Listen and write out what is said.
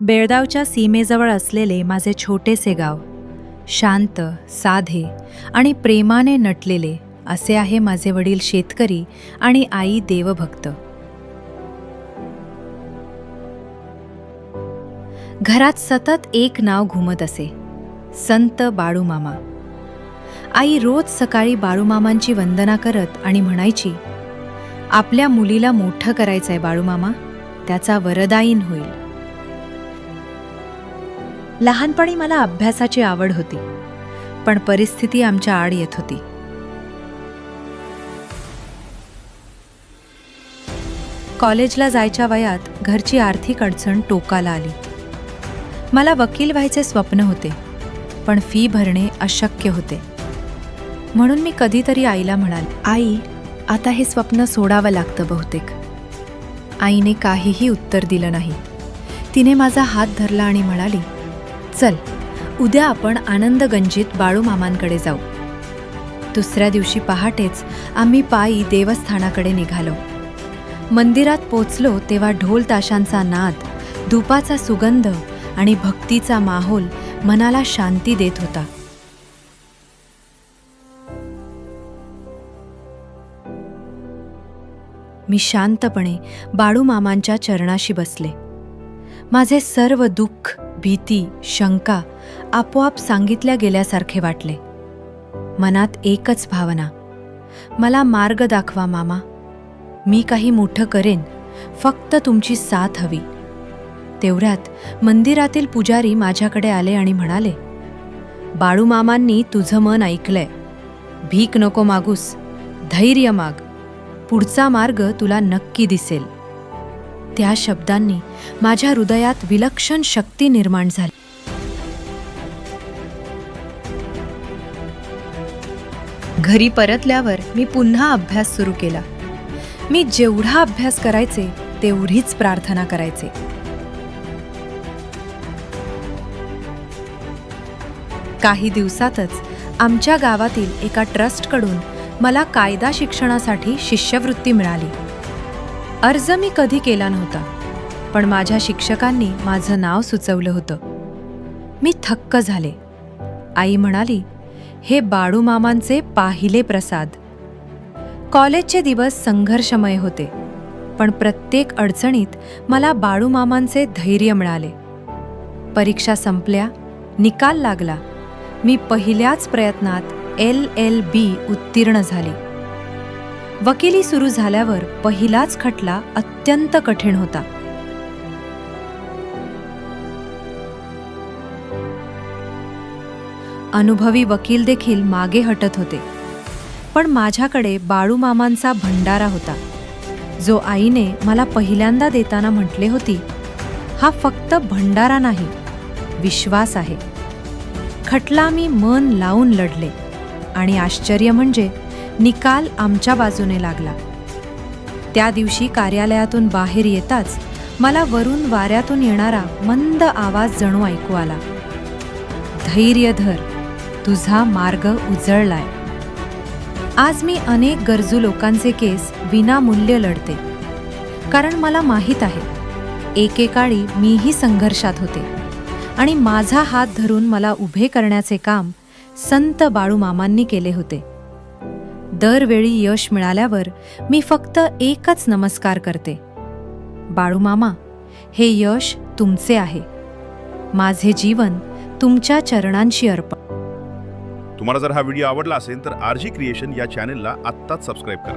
बेळगावच्या सीमेजवळ असलेले माझे छोटेसे गाव शांत साधे आणि प्रेमाने नटलेले असे आहे माझे वडील शेतकरी आणि आई देवभक्त. घरात सतत एक नाव घुमत असे संत बाळूमामा. आई रोज सकाळी बाळूमामांची वंदना करत आणि म्हणायची आपल्या मुलीला मोठं करायचंय बाळूमामा त्याचा वरदायीन होईल. लहानपणी मला अभ्यासाची आवड होती पण परिस्थिती आमच्या आड येत होती. कॉलेजला जायच्या वयात घरची आर्थिक अडचण टोकाला आली. मला वकील व्हायचे स्वप्न होते पण फी भरणे अशक्य होते. म्हणून मी कधीतरी आईला म्हणाल आई आता हे स्वप्न सोडावं लागतं बहुतेक. आईने काहीही उत्तर दिलं नाही. तिने माझा हात धरला आणि म्हणाली चल उद्या आपण आनंदगंजीत बाळूमामांकडे जाऊ. दुसऱ्या दिवशी पहाटेच आम्ही पायी देवस्थानाकडे निघालो. मंदिरात पोचलो तेव्हा ढोल ताशांचा नाद धुपाचा सुगंध आणि भक्तीचा माहोल मनाला शांती देत होता. मी शांतपणे बाळूमामांच्या चरणाशी बसले. माझे सर्व दुःख भीती शंका आपोआप सांगितल्या गेल्यासारखे वाटले. मनात एकच भावना मला मार्ग दाखवा मामा. मी काही मोठं करेन फक्त तुमची साथ हवी. तेवढ्यात मंदिरातील पुजारी माझ्याकडे आले आणि म्हणाले बाळूमामांनी तुझं मन ऐकलंय. भीक नको मागूस धैर्य माग. पुढचा मार्ग तुला नक्की दिसेल. त्या शब्दांनी माझ्या हृदयात विलक्षण शक्ती निर्माण झाली. घरी परतल्यावर मी पुन्हा अभ्यास सुरू केला. मी जेवढा अभ्यास करायचे तेवढीच प्रार्थना करायचे. काही दिवसातच आमच्या गावातील एका ट्रस्टकडून मला कायदा शिक्षणासाठी शिष्यवृत्ती मिळाली. अर्ज मी कधी केला नव्हता पण माझ्या शिक्षकांनी माझं नाव सुचवलं होतं. मी थक्क झाले. आई म्हणाली हे बाळूमामांचे पाहिले प्रसाद. कॉलेजचे दिवस संघर्षमय होते पण प्रत्येक अडचणीत मला बाळूमामांचे धैर्य मिळाले. परीक्षा संपल्या निकाल लागला. मी पहिल्याच प्रयत्नात एल एल बी उत्तीर्ण झाली. वकिली सुरू झाल्यावर पहिलाच खटला अत्यंत कठीण होता. अनुभवी वकील देखील मागे हटत होते. पण माझ्याकडे बाळूमामांचा भंडारा होता. जो आईने मला पहिल्यांदा देताना म्हटले होती हा फक्त भंडारा नाही विश्वास आहे. खटला मी मन लावून लढले. आणि आश्चर्य म्हणजे निकाल आमच्या बाजूने लागला. त्या दिवशी कार्यालयातून बाहेर येताच मला वरून वाऱ्यातून येणारा मंद आवाज जणू ऐकू आला. धैर्य धर तुझा मार्ग उजळलाय. आज मी अनेक गरजू लोकांचे केस विनामूल्य लढते. कारण मला माहीत आहे एकेकाळी मीही संघर्षात होते आणि माझा हात धरून मला उभे करण्याचे काम संत बाळूमामांनी केले होते. दरवेळी यश मिळाल्यावर मी फक्त एकच नमस्कार करते. बाळूमामा हे यश तुमचे आहे. माझे जीवन तुमच्या चरणांशी अर्पण. तुम्हाला जर हा व्हिडिओ आवडला असेल तर आर जी क्रिएशन या चॅनेलला आत्ताच सबस्क्राईब करा.